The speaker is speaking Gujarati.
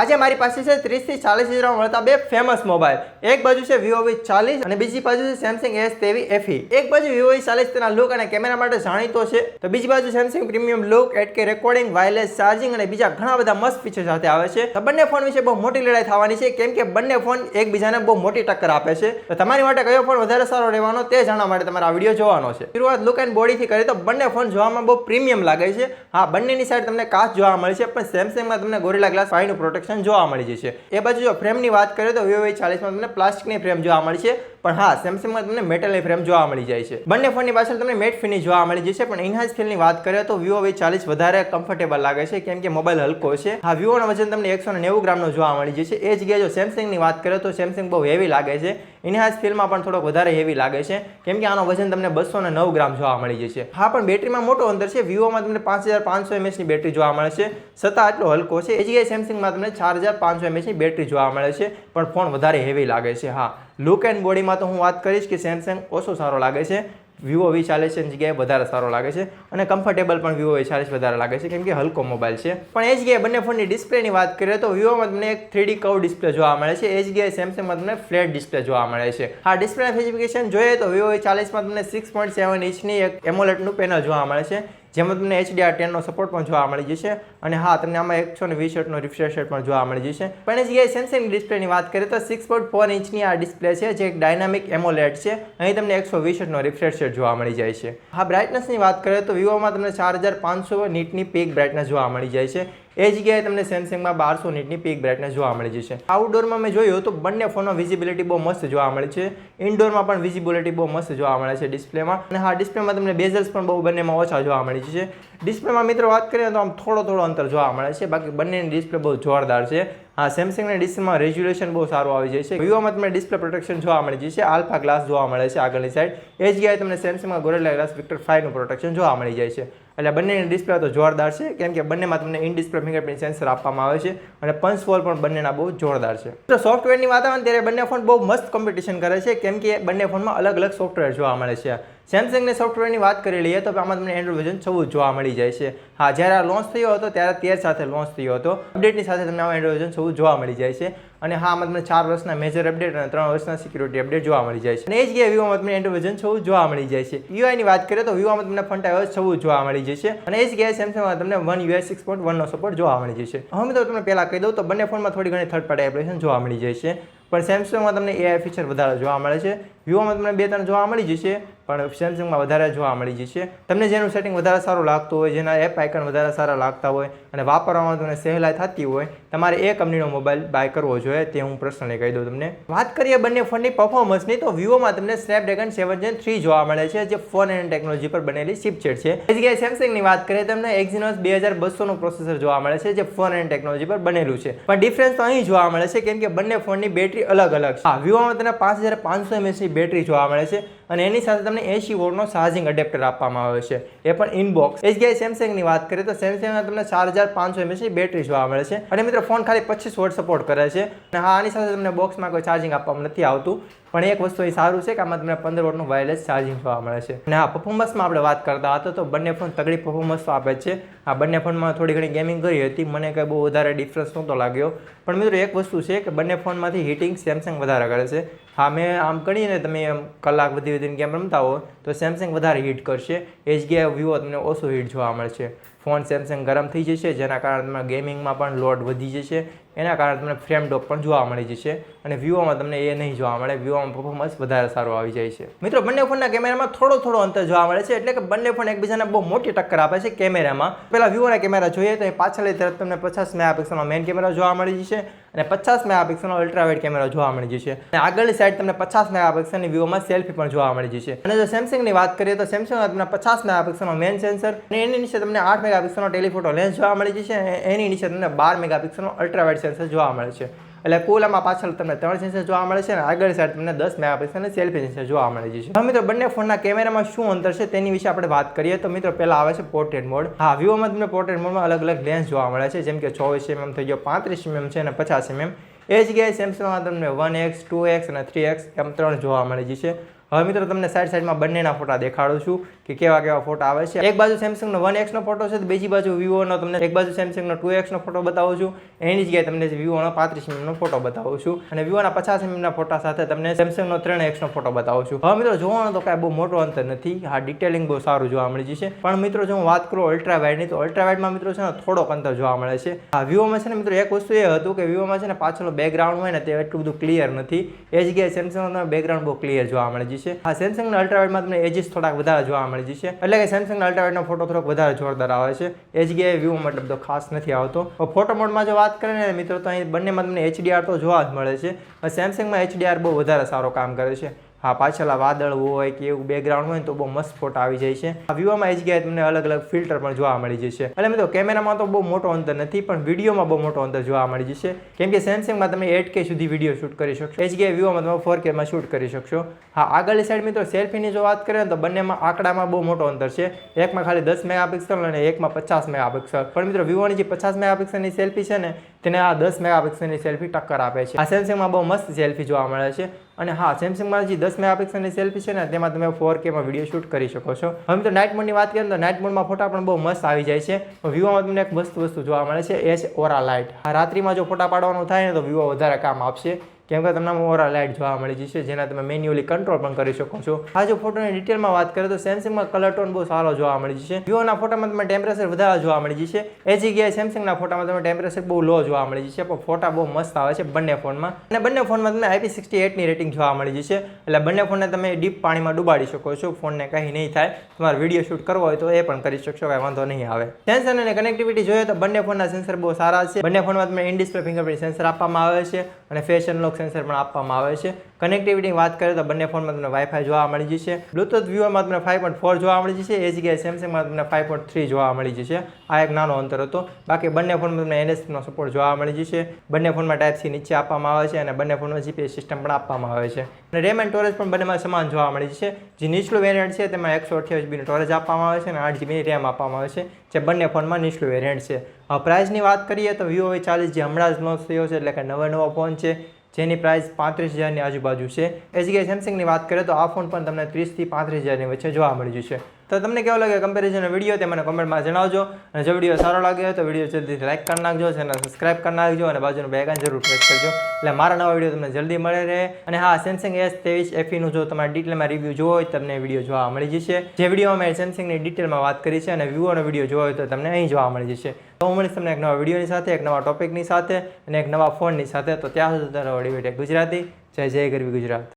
આજે મારી પાસે છે ત્રીસથી ચાલીસ હજારમાં મળતા બે ફેમસ મોબાઈલ એક બાજુ છે વિવો વી ચાલીસ અને બીજી બાજુ છે સેમસંગ એસ તેવી એફી એક બાજુ વિવો વી ચાલીસ તેના લુક અને કેમેરા માટે જાણીતો છે. તો બીજી બાજુ Samsung premium look eight K recording wireless charging અને બીજા ઘણા બધા મસ્ત ફીચર સાથે આવે છે. તો બંને ફોન વિશે બહુ મોટી લડાઈ થવાની છે, કેમ કે બંને ફોન એકબીજાને બહુ મોટી ટક્કર આપે છે. તો તમારી માટે કયો ફોન વધારે સારો રહેવાનો તે જાણવા માટે તમારા વીડિયો જોવાનો છે. શરૂઆત લુક એન્ડ બોડીથી કરીએ તો બંને ફોન જોવામાં બહુ પ્રીમિયમ લાગે છે. હા, બંનેની સાઈડ તમને કાચ જોવા મળે છે, પણ સેમસંગમાં તમને ગોરેલા ગ્લાસ ફાઈવનું પ્રોટેક્શન જોવા મળી જશે. એ બાજુ જો ફ્રેમની વાત કરીએ તો વિવો ચાલીસમાં તમને પ્લાસ્ટિકની ફ્રેમ જોવા મળી છે પણ હા સેમસંગમાં તમને મેટલની ફ્રેમ જોવા મળી જાય છે. બંને ફોનની પાછળ તમને મેટ ફિનિશ જોવા મળી જશે પણ ઇનહાન્સ ફિલની વાત કરીએ તો વિવો વી ચાલીસ વધારે કમ્ફર્ટેબલ લાગે છે, કેમ કે મોબાઈલ હલકો છે. હા વિવોનો વજન તમને એકસો નેવું ગ્રામનો જોવા મળી જશે એ જગ્યાએ જો સેમસંગની વાત કરીએ તો સેમસંગ બહુ હેવી લાગે છે. ઇનહાન્સ ફિલમાં પણ થોડોક વધારે હેવી લાગે છે, કેમ કે આનો વજન તમને બસો નવ ગ્રામ જોવા મળી જશે હા, પણ બેટરીમાં મોટો અંતર છે વિવોમાં તમને પાંચ હજાર પાંચસો એમએચની બેટરી જોવા મળે છે. છતાં આટલો હલકો છે, એ જગ્યાએ સેમસંગમાં તમને ચાર હજાર પાંચસો એમએચની બેટરી જોવા મળે છે, પણ ફોન વધારે હેવી લાગે છે, હા. લુક એન્ડ બોડીમાં તો હું વાત કરીશ કે સેમસંગ ઓછો સારો લાગે છે. વિવો વી ચાલીસની જગ્યાએ વધારે સારો લાગે છે. અને કમ્ફર્ટેબલ પણ વિવો વી ચાલીસ વધારે લાગે છે, કેમ કે હલકો મોબાઈલ છે. પણ એ જગ્યાએ બંને ફોનની ડિસ્પ્લેની વાત કરીએ તો વિવોમાં તમને એક થ્રીડી કવ ડિસ્પ્લે જોવા મળે છે. એ જગ્યાએ સેમસંગમાં તમને ફ્લેટ ડિસ્પ્લે જોવા મળે છે. આ ડિસ્પ્લે સ્પેસિફિકેશન જોઈએ તો વિવો વી ચાલીસમાં તમને સિક્સ પોઈન્ટ સેવન ઇંચની એક એમોલેટનું પેનલ જોવા મળે છે. જેમાં તમને HDR 10 નો સપોર્ટ પણ જોવા મળી જશે. અને હા, તમને આમાં એકસો ને વીસ નો રિફ્રેશ પણ જોવા મળી જશે. પણ એ જગ્યાએ સેમસંગ ડિસ્પ્લેની વાત કરીએ તો સિક્સ પોઈન્ટ ફોર ઇંચની આ ડિસ્પ્લે છે, જે એક ડાયનામિક એમોલેટ છે. અહીં તમને એકસો વીસ નો રિફ્રેશ જોવા મળી જાય છે. હા બ્રાઇટનેસની વાત કરીએ તો વિવોમાં તમને ચાર હજાર પાંચસો નીટની પીક બ્રાઇટનેસ જોવા મળી જાય છે. એ જગ્યાએ તમને સેમસંગમાં બારસો નીટની પીક બ્રાઇટનેસ જોવા મળી જશે. આઉટડોરમાં મેં જોયું તો બંને ફોનમાં વિઝિબિલિટી બહુ મસ્ત જોવા મળે છે. ઇન્ડોરમાં પણ વિઝિબિલિટી બહુ મસ્ત જોવા મળે છે ડિસ્પ્લેમાં અને હા ડિસ્પ્લેમાં તમને બેઝલ્સ પણ બહુ બંનેમાં ઓછા જોવા મળી છે ડિસ્પ્લેમાં મિત્રો વાત કરીએ તો આમ થોડો થોડો અંતર જોવા મળે છે. બાકી બંનેની ડિસ્પ્લે બહુ જોરદાર છે. હા, સેમસંગના ડિસ્પ્લેમાં રેઝ્યુલેશન બહુ સારું આવી જાય છે. વિવોમાં તમને ડિસ્પ્લે પ્રોટેક્શન જોવા મળી જશે. આલ્ફા ગ્લાસ જોવા મળે છે આગળની સાઈડ એ જગ્યાએ તમને સેમસંગમાં ગોરેલા ગ્લાસ વિક્ટર ફાઈવનું પ્રોટેક્શન જોવા મળી જાય છે. એટલે બંનેની ડિસ્પ્લે તો જોરદાર છે. કેમ કે બંનેમાં તમને ઇન ડિસ્પ્લે ફિંગરપ્રિન્ટ સેન્સર આપવામાં આવે છે અને પંચ વોલ પણ બંનેના બહુ જોરદાર છે. તો સોફ્ટવેરની વાત આવે ત્યારે બંને ફોન બહુ મસ્ત કોમ્પિટિશન કરે છે. કેમ કે બંને ફોનમાં અલગ અલગ સોફ્ટવેર જોવા મળે છે. સેમસંગને સોફ્ટવેરની વાત કરી લઈએ તો આમાં તમને એન્ડ્રોઇડ વર્ઝન ચૌદ જોવા મળી જાય છે. હા, જ્યારે આ લોન્ચ થયો હતો, ત્યારે તેર સાથે લોન્ચ થયો હતો. અપડેટની સાથે તમને આમાં એન્ડ્રોઇડ વર્ઝન ચૌદ જોવા મળી જાય છે. અને હા, આમાં તમને ચાર વર્ષના મેજર અપડેટ અને ત્રણ વર્ષના સિક્યુરિટી અપડેટ જોવા મળી જાય છે. અને એ જગ્યાએ વિવોમાં તમને એન્ડ્રોઇડ વર્ઝન ચૌદ જોવા મળી જાય છે. યુઆઈની વાત કરીએ તો વિવોમાં તમને ફંટ આવ્યો ચૌદ જોવા મળી જશે અને એ જગ્યાએ સેમસંગમાં તમને વન યુઆઈ સિક્સ પોઈન્ટ વનનો સપોર્ટ જોવા મળી જશે હવે મિત્રો તમને પહેલાં કહી દઉં તો બંને ફોનમાં થોડી ઘણી થર્ડ પાર્ટી એપ્લિકેશન જોવા મળી જાય છે. પણ સેમસંગમાં તમને એઆઈ ફીચર વધારે જોવા મળે છે. વિવોમાં તમને બે ત્રણ જોવા મળી જશે, પણ સેમસંગમાં વધારે જોવા મળી જશે. તમને જેનું સેટિંગ વધારે સારું લાગતું હોય, જેના એપ આઇકન વધારે સારા લાગતા હોય, અને વાપરવામાં તમને સહેલાઈ થતી હોય, તમારે એ કંપનીનો મોબાઈલ બાય કરવો જોઈએ, તે હું પ્રશ્નને કહી દઉં તમને. વાત કરીએ બંને ફોનની પરફોર્મન્સની તો વિવોમાં તમને સ્નેપડ્રેગન સેવન જેન થ્રી જોવા મળે છે, જે ફોન એન્ડ ટેકનોલોજી પર બનેલી ચિપચેટ છે. એ જગ્યાએ સેમસંગની વાત કરીએ, તમને એક્ઝિનોસ બે હજાર બસોનું પ્રોસેસર જોવા મળે છે, જે ફોન એન્ડ ટેકનોલોજી પર બનેલું છે. પણ ડિફરન્સ તો અહીં જોવા મળે છે, કેમ કે બંને ફોનની બેટરી અલગ અલગ છે. હા, વિવોમાં તમને પાંચ હજાર પાંચસો એમએચની બેટરી જોવા મળે છે. અને એની સાથે તમને એસી વોટનો ચાર્જિંગ એડેપ્ટર આપવામાં આવે છે. એ પણ ઇનબોક્સ એ જગ્યાએ સેમસંગની વાત કરીએ તો સેમસંગમાં તમને ચાર હજાર પાંચસો એમએચની બેટરી જોવા મળે છે. અને મિત્રો ફોન ખાલી પચીસ વોટ સપોર્ટ કરે છે. અને હા, આની સાથે તમને બોક્સમાં કોઈ ચાર્જિંગ આપવામાં નથી આવતું. પણ એક વસ્તુ એ સારું છે કે આમાં તમને પંદર વોટનું વાયરલેસ ચાર્જિંગ જોવા મળે છે. અને આ પરફોર્મન્સમાં આપણે વાત કરતા હતા તો બંને ફોન તગડી પરફોર્મન્સ આપે છે. આ બંને ફોનમાં થોડી ઘણી ગેમિંગ કરી હતી. મને કંઈ બહુ વધારે ડિફરન્સ નહોતો લાગ્યો. પણ મિત્રો, એક વસ્તુ છે કે બંને ફોનમાંથી હીટિંગ સેમસંગ વધારે કરે છે. હા, મેં આમ ગણીને તમે કલાક કલાક વધી વધીને ગેમ રમતા હો તો સેમસંગ વધારે હીટ કરશે. એ જગ્યાએ વિવો તમને ઓછો હીટ જોવા મળશે. ફોન સેમસંગ ગરમ થઈ જશે, જેના કારણે તમારા ગેમિંગમાં પણ લોડ વધી જશે. એના કારણે તમને ફ્રેમ ડોપ પણ જોવા મળી જશે. અને વિવોમાં તમને એ નહીં જોવા મળે. વિવોમાં પર્ફોર્મન્સ વધારે સારું આવી જાય છે. મિત્રો, બંને ફોનના કેમેરામાં થોડો થોડો અંતર જોવા મળે છે, એટલે કે બંને ફોન એકબીજાને બહુ મોટી ટક્કર આપે છે કેમેરામાં. પહેલાં વિવોના કેમેરા જોઈએ, તો એ પાછળની તરફ તમને પચાસ મેગાપિક્સલનો મેઇન કેમેરા જોવા મળી જશે અને પચાસ મેગાપિક્સલનો અલ્ટ્રાવાઇડ કેમેરા જોવા મળી જશે. અને આગળની સાઈડ તમને પચાસ મેગાપિક્સલની વિવોમાં સેલ્ફી પણ જોવા મળી જશે. અને જો સેમસંગની વાત કરીએ તો સેમસંગ તમને પચાસ મેગાપિક્સલનો મેઇન સેન્સર અને એની નીચે તમને આઠ મેગાપિક્સલનો ટેલિફોટો લેન્સ જોવા મળી છે એની નીચે તમને બાર મેગાપિક્સલનો અલ્ટ્રાવાઇડ સેન્સર જોવા મળે છે. એટલે કુલ પાછળ તમને ત્રણ સેન્સર જોવા મળે છે અને આગળ સાઈડ તમને દસ મેગાપિક્સલ સેલ્ફી સેન્સર જોવા મળે છે હવે મિત્રો, બંને ફોનના કેમેરામાં શું અંતર છે તેની વિશે આપણે વાત કરીએ. તો મિત્રો, પહેલા આવે છે પોર્ટ્રેટ મોડ હા વિવોમાં તમને પોર્ટ્રેટ મોડમાં અલગ અલગ લેન્સ જોવા મળે છે. જેમ કે ચોવીસ એમએમ થઈ ગયો, પાંત્રીસ એમએમ છે અને પચાસ એમએમ એ જગ્યાએ સેમસંગમાં તમને વન એક્સ ટુ એક્સ અને થ્રી એક્સ એમ ત્રણ જોવા મળે છે હવે મિત્રો તમને સાઈડ સાઈડમાં બંનેના ફોટા દેખાડું છું. કે કેવા કેવા ફોટા આવે છે. એક બાજુ સેમસંગનો વન એક્સનો ફોટો છે, તો બીજી બાજુ વિવોનો તમને એક બાજુ સેમસંગનો ટુ એક્સનો ફોટો બતાવું છું. એની જગ્યાએ તમને વિવોનો પાંત્રીસ મીમનો ફોટો બતાવું છું. અને વિવોના પચાસ મીમના ફોટા સાથે તમને સેમસંગનો ત્રણ એક્સનો ફોટો બતાવું છું. હવે મિત્રો, જોવાનો તો કાંઈ બહુ મોટો અંતર નથી. હા ડિટેલિંગ બહુ સારું જોવા મળી જશે. પણ મિત્રો, જો હું વાત કરું અલ્ટ્રા વાઇડની તો અલ્ટ્રા વાઇડમાં મિત્રો છે ને થોડોક અંતર જોવા મળે છે. હા વિવોમાં છે ને મિત્રો, એક વસ્તુ એ હતું કે વિવોમાં છે ને પાછળ બેકગ્રાઉન્ડ હોય ને તે એટલું બધું ક્લિયર નથી. એ જગ્યાએ સેમસંગનું બેકગ્રાઉન્ડ બહુ ક્લિયર જોવા મળે છે હા સેમસંગના અલ્ટ્રા વાઇડમાં તમને એજીસ થોડાક વધારે જોવા મળે જશે. એટલે કે સેમસંગના અલ્ટ્રા વાઇડનો ફોટો થોડોક વધારે જોરદાર આવે છે. એ જગ્યાએ વ્યૂ મતલબ તો ખાસ નથી આવતો. ફોટો મોડમાં જો વાત કરીએ ને, મિત્રો, તો અહીં બંનેમાં તમને એચડીઆર તો જોવા જ મળે છે. સેમસંગમાં એચડીઆર બહુ વધારે સારો કામ કરે છે. હા, પાછળ વાદળ હોય કે એવું બેકગ્રાઉન્ડ હોય તો બહુ મસ્ત ફોટો આવી જાય છે. આ વિવોમાં એ જગ્યાએ તમને અલગ અલગ ફિલ્ટર પણ જોવા મળી જશે. એટલે મિત્રો કેમેરામાં તો બહુ મોટો અંતર નથી, પણ વિડીયોમાં બહુ મોટો અંતર જોવા મળી જશે. કેમ કે સેમસંગમાં તમે એટ કે સુધી વીડિયો શૂટ કરી શકશો. એ જગ્યાએ વિવોમાં તમે ફોર કેમાં શૂટ કરી શકશો. હા, આગળની સાઈડ મિત્રો સેલ્ફીની જો વાત કરીએ ને તો બંનેમાં આંકડામાં બહુ મોટો અંતર છે. એકમાં ખાલી દસ મેગાપિક્સલ અને એકમાં પચાસ મેગાપિક્સલ પણ મિત્રો વિવોની જે પચાસ મેગાપિક્સલની સેલ્ફી છે ને, તેને આ દસ મેગાપિક્સલની સેલ્ફી ટક્કર આપે છે. આ સેમસંગમાં બહુ મસ્ત સેલ્ફી જોવા મળે છે. અને હા સેમસંગમાં જે દસ મેગાપિક્સલની સેલ્ફી છે ને, તેમાં તમે ફોર કેમાં વીડિયો શૂટ કરી શકો છો. હવે તો નાઇટ મોડની વાત કરીએ તો નાઇટ મોડમાં ફોટા પણ બહુ મસ્ત આવી જાય છે. વિવોમાં તમને એક મસ્ત વસ્તુ જોવા મળે છે, એ છે ઓરા લાઇટ રાત્રિમાં જો ફોટા પાડવાનું થાય ને, તો વિવો વધારે કામ આપશે. કેમ કે તમને ઓવરઓલ લાઇટ જોવા મળી જશે, જેના તમે મેન્યુઅલી કંટ્રોલ પણ કરી શકો છો. આ જો ફોટોની ડિટેલમાં વાત કરીએ તો સેમસંગમાં કલર ટોન બહુ સારો જોવા મળી જશે. વિવોના ફોટામાં તમે ટેમ્પરેચર વધારે જોવા મળી જશે. એ જગ્યાએ સેમસંગના ફોટામાં તમે ટેમ્પરેચર બહુ લો જોવા મળી જશે, પણ ફોટા બહુ મસ્ત આવે છે બંને ફોનમાં અને બંને ફોનમાં તમને આઈપી સિક્સટી એટની રેટિંગ જોવા મળી જશે. એટલે બંને ફોનને તમે ડીપ પાણીમાં ડુબાડી શકો છો ફોનને કંઈ નહીં થાય. તમારે વીડિયો શૂટ કરવો હોય તો એ પણ કરી શકશો, કાંઈ વાંધો નહીં આવે. સેન્સર અને કનેક્ટિવિટી જોઈએ તો બંને ફોનના સેન્સર બહુ સારા છે. બંને ફોનમાં તમને ઇન ડિસ્પ્લે ફિંગરપ્રિન્ટ સેન્સર આપવામાં આવે છે અને ફેસ અનલોક સેન્સર પણ આપવામાં આવે છે. કનેક્ટિવિટીની વાત કરીએ તો બંને ફોનમાં તમને વાઈફાઈ જોવા મળી જશે. બ્લુટૂથ વ્યૂઅરમાં તમને ફાઈવ પોઈન્ટ ફોર જોવા મળી જશે. એ જગ્યાએ સેમસંગમાં તમને ફાઈવ પોઈન્ટ થ્રી જોવા મળી જશે. આ એક નાનો અંતર હતો. બાકી બંને ફોનમાં તમને એનએસનો સપોર્ટ જોવા મળી જશે. બંને ફોનમાં ટાઈપ સી નીચે આપવામાં આવે છે અને બંને ફોનમાં જીપીએસ સિસ્ટમ પણ આપવામાં આવે છે. અને રેમ એન્ડ સ્ટોરેજ પણ બંનેમાં સમાન જોવા મળી જશે. જે નીચલું વેરિયન્ટ છે, તેમાં એકસો અઠ્યાવીસ જીબીનું સ્ટોરેજ આપવામાં આવે છે અને આઠ જીબીની રેમ આપવામાં આવે છે, જે બંને ફોનમાં નીચલું વેરિયન્ટ છે. પ્રાઇસની વાત કરીએ તો વિવો ચાલીસ જે હમણાં જ લોન્ચ થયો છે, એટલે કે નવો નવો ફોન છે. જેની પ્રાઇસ પાંત્રીસ હજારની આજુબાજુ છે. એ જગ્યાએ સેમસંગની વાત કરીએ તો આ ફોન પણ તમને ત્રીસથી પાંત્રીસ હજારની વચ્ચે જોવા મળી જશે. તો તમને કેવો લાગે કમ્પેરિઝનનો વીડિયો તે મને કોમેન્ટમાં જણાવજો. અને જો વીડિયો સારો લાગ્યો હોય તો વીડિયો જલ્દીથી લાઇક કરી નાખજો ચેનલ સબસ્ક્રાઇબ કરી નાખજો અને બાજુનું બેગાન જરૂર પ્રેસ કરજો. એટલે મારા નવા વીડિયો તમને જલ્દી મળે રહે. અને હા સેમસંગ એસ ત્રેવીસ એફીનું જો તમારે ડિટેલમાં રિવ્યૂ જોવો હોય તમને વીડિયો જોવા મળી જશે. જે વિડીયોમાં મેં સેમસંગની ડિટેલમાં વાત કરી છે અને વિવોનો વીડિયો જોવો હોય તો તમને અહીં જોવા મળી જશે. તો હું મળીશ તમને એક નવા વિડીયોની સાથે, એક નવા ટોપિકની સાથે અને એક નવા ફોનની સાથે. તો ત્યાં સુધી તમારો વીડિયો ગુજરાતી. જય જય ગરવી ગુજરાત.